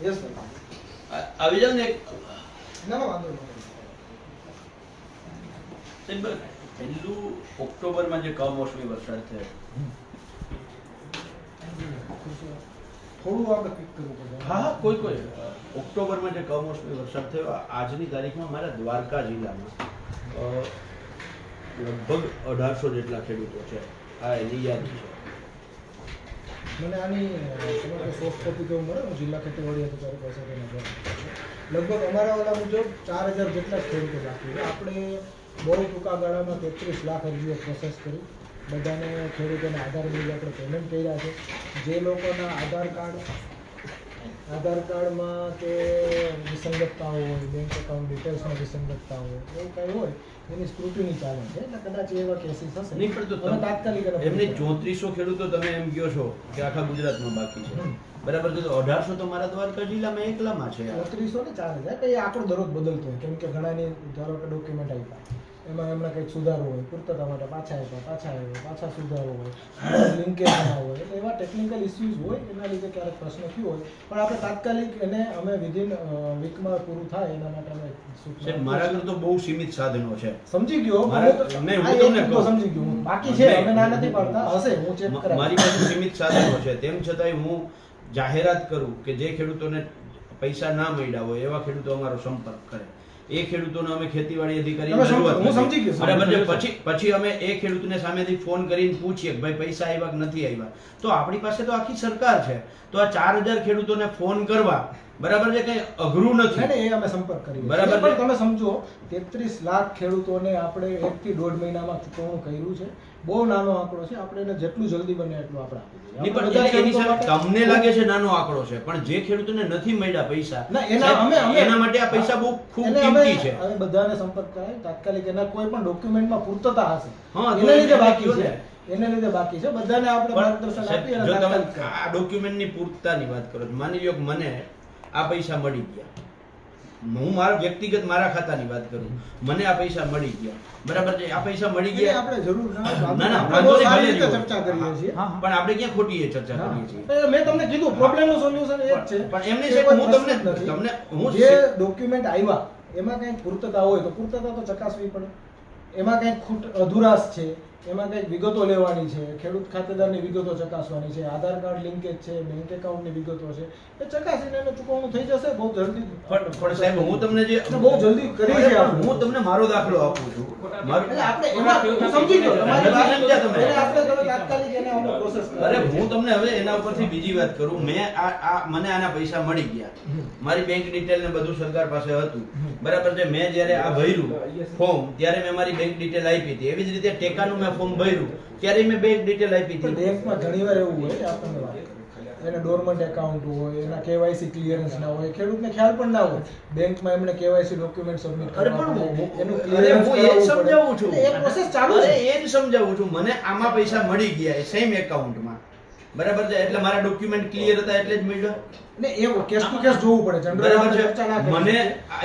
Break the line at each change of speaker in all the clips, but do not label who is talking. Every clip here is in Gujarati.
યસ
આવી જાવ ને
ના ના વાંધો નહીં
પહેલું ઓક્ટોબરમાં જે કમોસમી વરસાદ થયો
થોડું આપણે પિક કરવું પડે
હા હા કોઈ કોઈ ઓક્ટોબરમાં જે કમોસમી વરસાદ થયો આજની તારીખમાં મારા દ્વારકા જિલ્લામાં લગભગ અઢારસો જેટલા ખેડૂતો છે આ એની યાદી છે
મને આની તમારે સોફ્ટ કોપી કેવું મળે, હું જિલ્લા ખેતીવાડી અધિકારી પાસે લગભગ અમારા ઓલા મુજબ ચાર હજાર જેટલા ખેડૂતો બાકી આપણે બહુ ટૂંકા ગાળામાં તેત્રીસ લાખ અરજીઓ પ્રોસેસ કરી, બધાને ખેડૂતોને આધાર મળી આપણે પેમેન્ટ કર્યા છે. જે લોકોના આધાર કાર્ડ આધાર કાર્ડમાં કે વિસંગતતા હોય બેંક એકાઉન્ટ ડિટેલ્સમાં વિસંગતતા હોય એવું કંઈ હોય એની સ્ક્રુટિની ચાલે છે. એટલે કદાચ એવા કેસીસ હશે.
નહીં પણ તમે-
તાત્કાલિક
એમને. ચોત્રીસો ખેડૂતો તમે એમ કહો છો કે આખા ગુજરાતમાં બાકી છે. બરાબર છે તો અઢારસો તો મારા દ્વારકા જિલ્લામાં એકલામાં છે
ચોત્રીસો ને ચાર હજાર એ આંકડો દરરોજ બદલતો હોય. કેમ કે ઘણાની ધારો કે ડોક્યુમેન્ટ આપ્યા. એમાં એમણે કંઈક સુધારો હોય પૂર્તતા માટે પાછા આવ્યા પાછા આવ્યા પાછા સુધારો હોય લિંકેજ ના હોય એટલે એવા ટેકનિકલ ઇસ્યુઝ હોય એના લીધે ક્યારેક પ્રશ્ન થયો હોય. પણ આપણે તાત્કાલિક એને અમે વિધિન વીકમાં પૂરું થાય એના માટે અમે
મારા તો બહુ સીમિત સાધનો છે.
સમજી ગયો. સમજી ગયો બાકી છે અમે ના નથી પાડતા હશે હું ચેક
મ- મારી પાસે સીમિત સાધનો છે તેમ છતાંય હું જાહેરાત કરું કે જે ખેડૂતોને પૈસા ના મળ્યા હોય એવા ખેડૂતો અમારો સંપર્ક કરે. એ ખેડૂતોને અમે ખેતીવાડી અધિકારી
હું સમજી ગયો,
બરાબર છે? પછી પછી અમે એ ખેડૂતને સામેથી ફોન કરીને પૂછીએ કે ભાઈ પૈસા આવ્યા કે નથી આવ્યા? તો આપણી પાસે તો આખી સરકાર છે. તો આ ચાર હજાર ખેડૂતોને ફોન કરવા બરાબર છે કઈ અઘરું નથી?
એ અમે સંપર્ક કરી
બરાબર
પણ તમે સમજો તેત્રીસ લાખ ખેડૂતોને આપણે એક થી દોઢ મહિનામાં ચૂકવણું કર્યું છે. બહુ નાનો આંકડો છે. આપણે એને જેટલું જલ્દી બને એટલું આપણે
તમને લાગે છે નાનો આંકડો છે પણ જે ખેડૂતોને નથી મળ્યા પૈસા
ના, એના અમે
એના માટે આ પૈસા બહુ ખૂબ કિંમતી છે.
અમે બધાને સંપર્ક કરાય. તાત્કાલિક એના કોઈ પણ ડોક્યુમેન્ટમાં પૂર્તતા હશે. એના લીધે બાકી છે. એને લીધે બાકી છે. બધાને આપણે
પણ
માર્ગદર્શન આપી અને
જો તમે આ ડોક્યુમેન્ટની પૂર્તતાની વાત કરો માની કે મને આ પૈસા મળી ગયા. હું મારા વ્યક્તિગત મારા ખાતાની વાત કરું મને આ પૈસા મળી ગયા. બરાબર છે? આ પૈસા મળી ગયા.
આપણે જરૂર ના
ના, ના, વાંધો નહીં, ભલે
ચર્ચા કરીએ છીએ.
પણ આપણે ક્યાં ખોટી એ ચર્ચા કરીએ છીએ?
મેં તમને કીધું પ્રોબ્લેમનું સોલ્યુશન એ જ છે.
પણ એમને
કે
સાહેબ, હું તમને- તમને હું
જે ડોક્યુમેન્ટ આવ્યા એમાં કઈ પૂર્તતા હોય તો પૂર્તતા તો ચકાસવી પડે. એમાં કઈ ખૂટ અધુરાશ છે. એમાં કંઈક વિગતો લેવાની છે ખેડૂત ખાતેદારની વિગતો ચકાસવાની છે આધાર કાર્ડ લિંકેજ છે બેંક એકાઉન્ટની વિગતો છે એ ચકાસીને એને ચૂકવણું થઈ જશે બહુ જલ્દી.
પણ સાહેબ હું તમને જે
બહુ જલ્દી કરી છે.
હું તમને મારો દાખલો આપું છું.
આપણે એમાં સમજી ગયો તમારી વાત
સમજ્યા તમે?
આપણે તાત્કાલિક એને આપણે પ્રોસેસ
અરે હું તમને હવે એના ઉપરથી બીજી વાત કરું. મેં આ આ મને આના પૈસા મળી ગયા. મારી બેંક ડિટેલ ને બધું સરકાર પાસે હતું. બરાબર છે? મેં જ્યારે આ ભર્યું ફોર્મ ત્યારે મેં મારી બેંક ડિટેલ આપી હતી. એવી જ રીતે ટેકાનું મેં ફોર્મ ભર્યું. ત્યારે મેં બેંક ડિટેલ આપી હતી
બેંકમાં ઘણીવાર એવું હોય આપણને વાત એને ડોરમન્ટ એકાઉન્ટ હોય એના કેવાયસી ક્લિયરન્સ ના હોય ખેડૂતને ખ્યાલ પણ ના હોય. બેંકમાં એમને કેવાયસી ડોક્યુમેન્ટ સબમિટ કરવા
પણ
એનું ક્લિયરન્સ
હું એ. સમજાવું છું.
એ પ્રોસેસ ચાલુ છે.
એ જ સમજાવું છું. મને આમાં પૈસા મળી ગયા સેમ એકાઉન્ટમાં બરાબર છે? એટલે મારા ડોક્યુમેન્ટ ક્લિયર હતા એટલે જ મળ્યો.
ને એવું કેસ ટુ કેસ જોવું પડે. જનરલ
છે.
ના
મને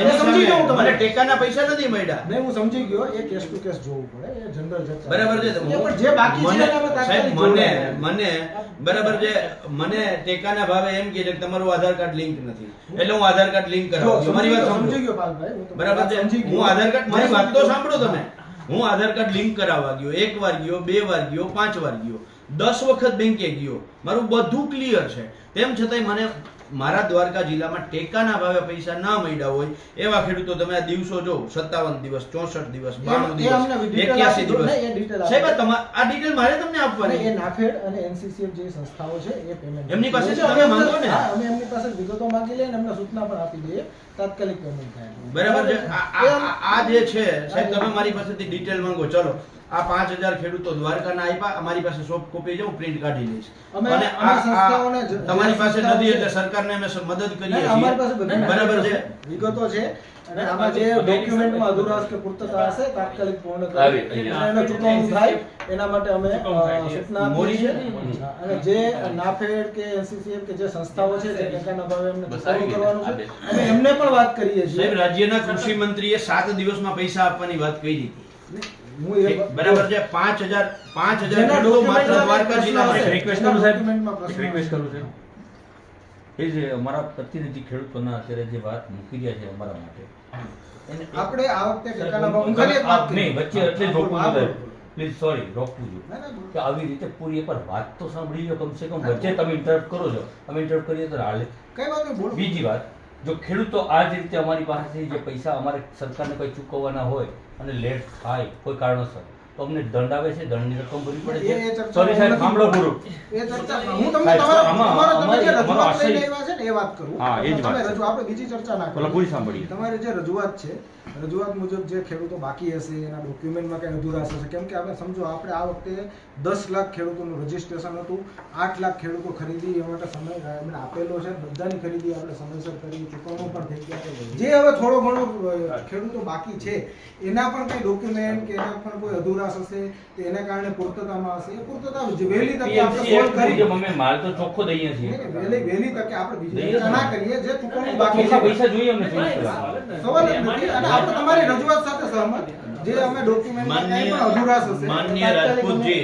એને
સમજી ગયો
મને ટેકાના પૈસા નથી મળ્યા.
નહીં, હું સમજી ગયો એ કેસ ટુ કેસ જોવું પડે એ જનરલ ચર્ચા.
બરાબર છે
પણ જે બાકી છે
સાહેબ, મને મને બરાબર છે મને ટેકાના ભાવે એમ કહે છે કે તમારું આધાર કાર્ડ લિંક નથી. એટલે હું આધાર કાર્ડ લિંક કરાવું છું. મારી વાત
સમજી ગયો પાલભાઈ
બરાબર છે? હું આધાર કાર્ડ મારી વાત તો સાંભળો તમે. હું આધાર કાર્ડ લિંક કરાવવા ગયો એક વાર ગયો બે વાર ગયો પાંચ વાર ગયો. દસ વખત બેંકે ગયો. મારું બધું ક્લિયર છે. તેમ છતાંય મને મારા દ્વારકા જિલ્લામાં ટેકાના ભાવે પૈસા ના મળ્યા હોય એવા ખેડૂતો તમે આ દિવસો જો સત્તાવન દિવસ ચોસઠ દિવસ બાણું દિવસ એક્યાસી દિવસ. સાહેબ આ ડિટેલ મારે તમને આપવાની.
એ નાફેડ અને એનસીસીએફ જે સંસ્થાઓ છે એ પેમેન્ટ
એમની પાસે તમે માંગો ને.
અમે એમની પાસે વિગતો માંગી લઈએ અને એમને સૂચના પણ આપી દઈએ. તાત્કાલિક પેમેન્ટ થાય.
બરાબર છે. આ જે છે સાહેબ તમે મારી પાસેથી ડિટેલ માંગો. ચલો. આ પાંચ હજાર ખેડૂતો દ્વારકાના આપ્યા અમારી પાસે સોફ્ટ કોપી છે હું પ્રિન્ટ કાઢી લઈશ. અને
અમે
આ- આ-
સંસ્થાઓને જ-
તમારી પાસે
સંસ્થાઓ
નથી
છે.
એટલે સરકારને અમે મદદ કરીએ છીએ. બરાબર છે
વિગતો છે? અને આમાં જે ડોક્યુમેન્ટમાં અધુરાશ કે પૂર્તતા હશે તાત્કાલિક પૂર્ણ કરી. એનો ચૂકવણું થાય એના માટે અમે સૂચના આપીએ
છે?
અને જે નાફેડ કે એનસીસીએફ કે જે સંસ્થાઓ છે જે ટેકાના ભાવે એમને ચૂકવણું કરવાનું છે. અમે એમને પણ વાત કરીએ છીએ.
રાજ્યના કૃષિ મંત્રીએ સાત દિવસમાં પૈસા આપવાની વાત કરી હતી બરાબર છે પાંચ હજાર પાંચ હજાર માત્ર દ્વારકા
પ્રશ્ન
જિલ્લામાં
હશે,
છે.
રિક્વેસ્ટ કરું સાહેબ. રિક્વેસ્ટ કરું છે એ જે અમારા પ્રતિનિધિ ખેડૂતોના અત્યારે જે વાત મૂકી રહ્યા છે અમારા માટે.
આપણે આ વખતે ટેકાના ભાવ
નહીં વચ્ચે એટલે. પ્લીઝ સોરી રોકવું. કે આવી રીતે પૂરી એકવાર વાત તો સાંભળી લો કમસે કમ વચ્ચે તમે ઇન્ટરપ્ટ કરો છો. અમે ઇન્ટરપ્ટ કરીએ તો હાલે.
કઈ વાત
બીજી વાત. જો ખેડૂતો આ જ રીતે અમારી પાસેથી જે પૈસા અમારે સરકારને કંઈ ચૂકવવાના હોય અને લેટ થાય કોઈ કારણોસર તો અમને દંડ આવે છે દંડની રકમ ભરવી પડે છે. સોરી સાહેબ. સાંભળો પૂરું.
એ ચર્ચા હું તમને તમારો તમારા જે રજૂઆત લઈને આવ્યા છે ને એ વાત કરું.
હા, એ જ વાત
રજૂ આપણે બીજી ચર્ચા ના
કરો પૂરી સાંભળીએ.
તમારી જે રજૂઆત છે રજૂઆત મુજબ જે ખેડૂતો બાકી હશે એના ડોક્યુમેન્ટમાં કઈ અધૂરા હશે. કેમ કે આપણે સમજો આપણે આ વખતે દસ લાખ ખેડૂતોનું રજીસ્ટ્રેશન હતું. આઠ લાખ ખેડૂતો ખરીદી એ માટે સમય એમને આપેલો છે. બધાની ખરીદી આપણે સમયસર કરી ચૂકવણો પણ થઈ ગયા જે હવે થોડો ઘણો ખેડૂતો બાકી છે એના પણ કઈ ડોક્યુમેન્ટ કે એના પણ કોઈ અધુરાશ હશે તો એના કારણે પૂર્તતામાં હશે. એ પૂર્તતા વહેલી તકે આપણે સોલ્વ કરી.
અમે માલ તો ચોખ્ખો દઈએ છીએ.
વહેલી વહેલી તકે આપણે બીજી ચર્ચા કરીએ. જે ચૂકવણી બાકી છે.
પૈસા જોઈએ અમને
સવાલ જ નથી. અને આપણે તમારી રજૂઆત સાથે સહમત. જે અમે ડોક્યુમેન્ટ કંઈ પણ અધુરાશ હશે માન્ય
રાજપૂતજી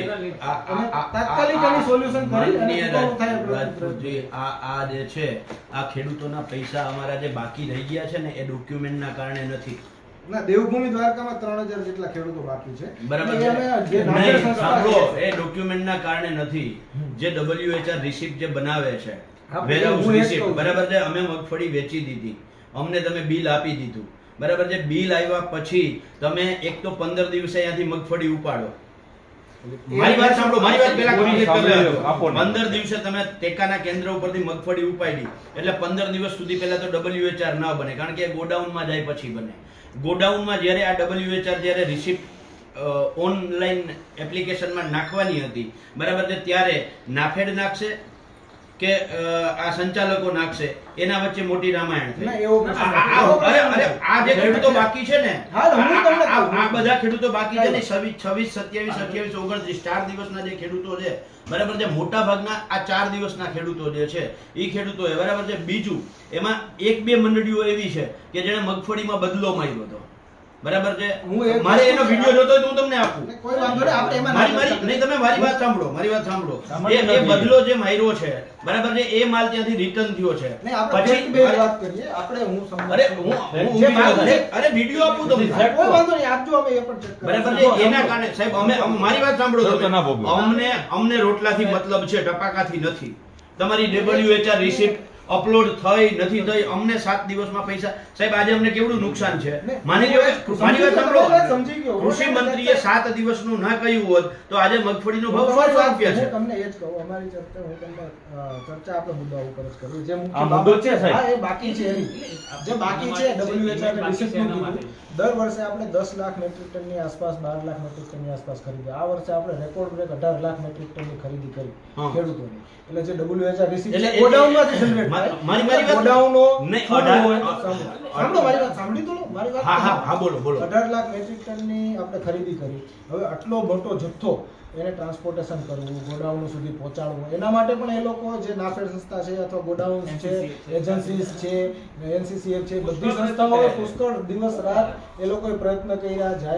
તાત્કાલિક
આ-
સોલ્યુશન કરી એટલું
રાજપૂતજી આ આ જે છે આ ખેડૂતોના પૈસા અમારા જે બાકી રહી ગયા છે ને એ ડોક્યુમેન્ટના કારણે નથી.
ના દેવભૂમિ દ્વારકામાં ત્રણ હજાર જેટલા ખેડૂતો બાકી છે.
બરાબર સાંભળો એ ડોક્યુમેન્ટના કારણે નથી. જે ડબલ્યુએચઆર રિસિપ્ટ જે બનાવે છે વેરહાઉસ રિસિપ્ટ બરાબર છે? અમે મગફળી વેચી દીધી. અમને તમે બિલ આપી દીધું. બરાબર છે? બિલ આવ્યા પછી તમે એક તો પંદર દિવસે અહીંયાથી મગફળી ઉપાડો. મારી વાત સાંભળો મારી વાત પહેલા complete કરી
સાંભળી
લેજો.
આપો ને.
પંદર દિવસે તમે ટેકાના કેન્દ્ર ઉપરથી મગફળી ઉપાડી એટલે પંદર દિવસ સુધી પહેલા તો WHR ન બને કારણ કે ગોડાઉનમાં જાય પછી બને ગોડાઉનમાં જ્યારે આ WHR જ્યારે રિસિપ્ટ ઓનલાઈન એપ્લિકેશનમાં નાખવાની હતી બરાબર છે ત્યારે નાફેડ નાખશે કે આ સંચાલકો નાખશે. એના વચ્ચે મોટી રામાયણ આ- જે ખેડૂતો બાકી છે ને આ- બધા ખેડૂતો બાકી છે ને છવ્વીસ છવ્વીસ સત્યાવીસ અઠ્યાવીસ ઓગણત્રીસ ચાર દિવસના જે ખેડૂતો છે બરાબર છે મોટા ભાગના આ ચાર દિવસના ખેડૂતો જે છે એ ખેડૂતો બરાબર છે બીજું એમાં એક બે મંડળીઓ એવી છે કે જેને મગફળીમાં બદલો માર્યો હતો. બરાબર છે?
હું
મારે એનો વિડિયો જોતો હોય તો હું તમને આપું.
કોઈ વાંધો નહીં, આપણે એમાં
મારી મારી નહીં તમે મારી વાત સાંભળો મારી વાત સાંભળો. એ એ બદલો જે માર્યો છે બરાબર છે? એ માલ ત્યાંથી રિટર્ન થયો છે.
પછી બે વાત કરીએ આપણે હું સમજુ
અરે હું
જે માલ-
અરે અરે વીડિયો આપું તમને.
કોઈ વાંધો નહીં આપજો અમે એ પણ ચેક
બરાબર છે? એના કારણે સાહેબ અમે અમે- મારી વાત સાંભળો તમે. અમને અમને રોટલાથી મતલબ છે ટપાકાથી નથી. તમારી ડબલ્યુએચઆર રિસિપ્ટ અપલોડ થઈ નથી થઈ અમને સાત દિવસમાં પૈસા સાહેબ આજે અમને કેવડું નુકસાન છે માની લો માની વાત સાંભળો
સમજી ગયો.
કૃષિ મંત્રીએ સાત દિવસનું ના કહ્યું હોત તો આજે મગફળીનો ભાવ
વાત-
રૂપિયા છે
તમને એ જ કહું અમારી ચર્ચા હું તમને ચર્ચા આપણે મુદ્દા ઉપર જ કરું જે મુખ્ય
મુદ્દો છે, સાહેબ.
હા એ બાકી છે જે બાકી છે ડબલ્યુએચઆર વિશેષ. દર વર્ષે આપણે દસ લાખ મેટ્રિક ટનની આસપાસ બાર લાખ મેટ્રિક ટનની આસપાસ ખરીદી આ વર્ષે આપણે રેકોર્ડ બ્રેક અઢાર લાખ મેટ્રિક ટનની ખરીદી કરી. ખેડૂતોની એટલે જે WHO રિસીવ
એટલે
ગોડાઉનમાંથી generate
મારી- મારી
ગોડાઉનો
નહીં.
સાંભળો મારી વાત સાંભળી તો મારી વાત
હા હા હા બોલો બોલો.
અઢાર લાખ મેટ્રિક ટનની આપણે ખરીદી કરી. હવે આટલો મોટો જથ્થો એને ટ્રાન્સપોર્ટેશન કરવું ગોડાઉન સુધી પહોંચાડવું એના માટે પણ એ લોકો જે નાફેડ સંસ્થા છે અથવા ગોડાઉન છે એજન્સીસ છે એનસીસીએફ છે બધી સંસ્થાઓએ પુષ્કળ દિવસ રાત એ લોકોએ પ્રયત્ન કર્યા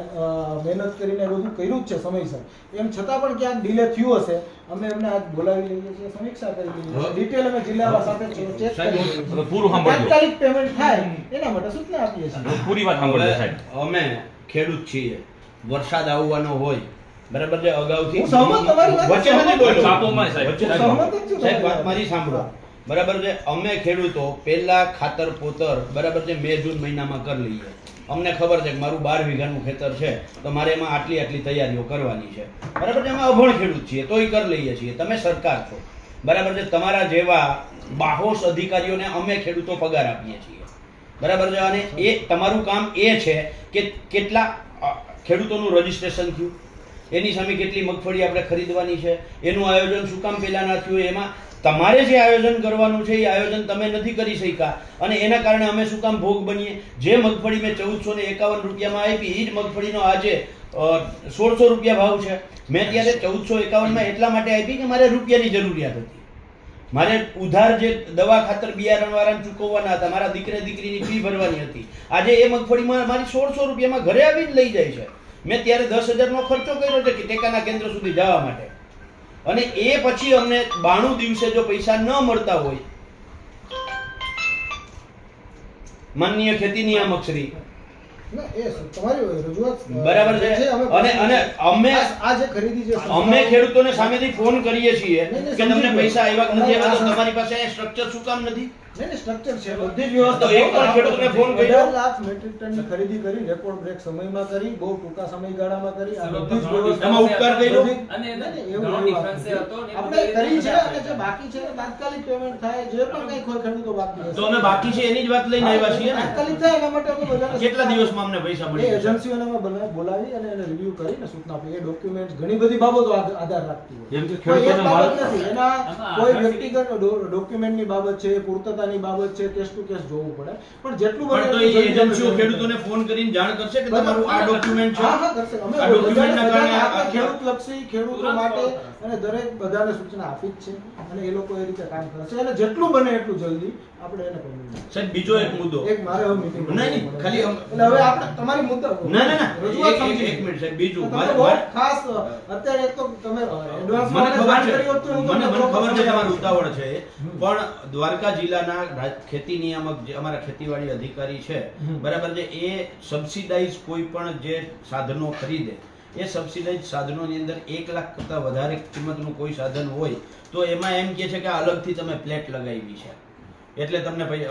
મહેનત કરીને બધું કર્યું જ છે સમયસર. એમ છતાં પણ ક્યાંક ડિલે થયું હશે અમે એમને આજ બોલાવી લઈએ છીએ સમીક્ષા કરી લઈએ છીએ. ડિટેલ અમે જિલ્લાવાળા સાથે ચેક
સાહેબ,
કરીએ
પૂરું સાંભળજો.
તાત્કાલિક પેમેન્ટ થાય એના માટે સૂચના આપીએ છીએ.
પૂરી વાત સાંભળજો સાહેબ.
અમે ખેડૂત છીએ. વરસાદ આવવાનો હોય બરાબર છે અગાઉથી
હું સહમત તમારી વાત
વચ્ચે નથી બોલ્યો.
સાહેબ.
વચ્ચે
સહમત જ છું
સાહેબ, વાત. મારી સાંભળો. બરાબર છે? અમે ખેડૂતો પહેલા ખાતર, પોતર, બરાબર છે? મે, જૂન મહિનામાં કરી લઈએ. અમને ખબર છે કે મારું બાર વીઘાનું ખેતર છે, તો મારે એમાં આટલી આટલી તૈયારીઓ કરવાની છે. બરાબર છે? અમે અભણ ખેડૂત છીએ, તોય કરી લઈએ છીએ. તમે સરકાર છો. બરાબર છે? તમારા જેવા બાહોશ અધિકારીઓને અમે ખેડૂતો પગાર આપીએ છીએ. બરાબર છે? અને એ તમારું કામ એ છે કે કેટલા ખેડૂતોનું રજીસ્ટ્રેશન થયું? એની સામે કેટલી મગફળી આપણે ખરીદવાની છે? એનું આયોજન શું કામ પહેલા ના થયું? એમાં તમારે જે આયોજન કરવાનું છે, એ આયોજન તમે નથી કરી શક્યા. અને એના કારણે અમે શું કામ ભોગ બનીએ? જે મગફળી મેં ચૌદસો ને એકાવન રૂપિયામાં આપી એ જ મગફળીનો આજે સોળસો રૂપિયા ભાવ છે. મેં ત્યારે ચૌદસો એકાવનમાં એટલા માટે આપી કે મારે રૂપિયાની જરૂરિયાત હતી. મારે ઉધાર જે દવા ખાતર બિયારણ વાળાને ચૂકવવાના હતા, મારા દીકરા દીકરીની ફી ભરવાની હતી. આજે એ મગફળીમાં મારી સોળસો રૂપિયામાં ઘરે આવીને લઈ જાય છે. મેં ત્યારે દસ હજારનો ખર્ચો કર્યો છે કે ટેકાના કેન્દ્ર સુધી જવા માટે. અને એ પછી અમને બાણું દિવસે જો પૈસા ન મળતા હોય માનનીય ખેતી નિયામક શ્રી બરાબર અને અને અમે
આ ખરીદી છે
અમે ખેડૂતોને સામેથી ફોન કરીએ છીએ પૈસા આવ્યા તમારી પાસે સ્ટ્રક્ચર શું કામ નથી?
બધી ખરીદી કરી રેકોર્ડ બ્રેક સમયમાં કરી બહુ ટૂંકા સમયગાળામાં કરી બધી? બધી- આપણે કરી છે અને જે બાકી છે તાત્કાલિક પેમેન્ટ થાય જે પણ કઈ કોઈ બાકી
તો અમે બાકી છે એની જ વાત લઈને આવ્યા છીએ ને.
તાત્કાલિક થાય એના માટે અમે
કેટલા દિવસમાં અમને પૈસા મળી
એજન્સીઓને અમે બોલાવી અને એને રિવ્યુ કરીને સૂચના આપી. એ ડોક્યુમેન્ટ ઘણી બધી બાબતો આધાર રાખતી હોય.
જેમ કે ખેડૂતોને
બાબત
માલ-
નથી. એના કોઈ વ્યક્તિગત ડોક્યુમેન્ટની બાબત છે પૂર્તતાની બાબત છે કેસ ટુ કેસ જોવું પડે. પણ જેટલું બને
તો એજન્સીઓ ખેડૂતોને ફોન કરીને જાણ કરશે કે તમારું આ ડોક્યુમેન્ટ છે?
હા, હા, કરશે. અમે
ડોક્યુમેન્ટના કારણે ખેડૂત
લક્ષી ખેડૂતો માટે અને દરેક બધાને સૂચના આપી જ છે. અને એ લોકો એ રીતે કામ કરશે. અને જેટલું બને એટલું જલ્દી આપણે એને payment
સાહેબ બીજો એક મુદ્દો.
એક મારે હવે મીટિંગ
નહીં, નહીં, ખાલી
એટલે હવે આપણે તમારી મુદ્દો
ના ના ના.
રજૂઆત સમજી
એક મિનિટ સાહેબ બીજું મારે-
ખાસ અત્યારે એક તો તમે એડવાન્સ
મને ખબર છે. મને ખબર છે તમારું ઉતાવળ છે. પણ દ્વારકા જિલ્લાના રાજ- ખેતી નિયામક જે અમારા ખેતીવાડી અધિકારી છે બરાબર છે એ સબસિડાઇઝ કોઈ પણ જે સાધનો ખરીદે એ સબસિડાઇઝ સાધનોની અંદર એક લાખ કરતાં વધારે કિંમતનું કોઈ સાધન હોય તો એમાં એમ કહે છે કે આ અલગથી તમે પ્લેટ લગાવી છે. એટલે તમને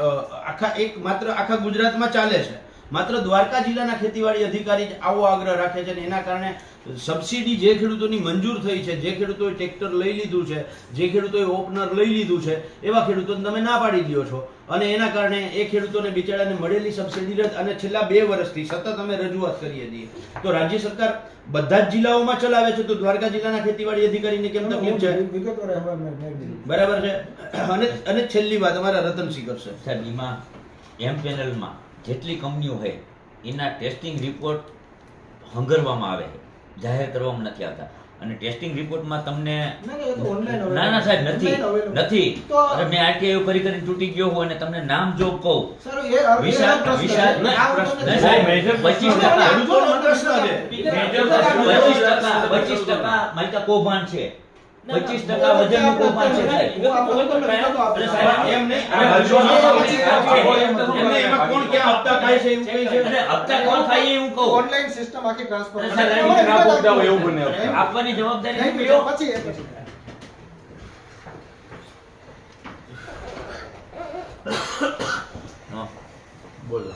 આખા એક માત્ર આખા ગુજરાતમાં ચાલે છે. માત્ર દ્વારકા જિલ્લાના ખેતીવાડી અધિકારી જ આવો આગ્રહ રાખે છે અને એના કારણે સબસિડી જે ખેડૂતોની મંજૂર થઈ છે જે ખેડૂતોએ ટ્રેક્ટર લઈ લીધું છે જે ખેડૂતોએ ઓપનર લઈ લીધું છે એવા ખેડૂતોને તમે ના પાડી દો છો. અને એના કારણે એ ખેડૂતોને બિચારાને મળેલી સબસિડી રદ અને છેલ્લા બે વર્ષથી સતત અમે રજૂઆત કરીએ છીએ. તો રાજ્ય સરકાર બધા જ જિલ્લાઓમાં ચલાવે છે તો દ્વારકા જિલ્લાના ખેતીવાડી અધિકારીને કેમ તકલીફ છે. બરાબર છે. અને અને છેલ્લી વાત અમારા રતનસિંહ કરશે.
સાહેબ એમાં એમ પેનલમાં જેટલી કંપનીઓ હોય એના ટેસ્ટિંગ રિપોર્ટ હંગરવામાં આવે છે જાહેર કરવામાં નથી આવતા અને ટેસ્ટિંગ રિપોર્ટમાં તમને
ના, ના,
સાહેબ નથી નથી અરે મેં આરટીઆઈ કરી કરીને તૂટી ગયો હું અને તમને નામ જો કહું વિશાલ- વિશાલ- પચીસ ટકા. પચીસ ટકા પચીસ ટકા મારી કૌભાંડ છે પચીસ ટકા કૌભાંડ છે
કોણ ક્યાં હપ્તા ખાય છે એવું કહે છે
હપ્તા કોણ ખાય કહું
ઓનલાઈન સિસ્ટમ આખી ટ્રાન્સફર.
એવું બને.
આપવાની જવાબદારી.
પછી.
બોલો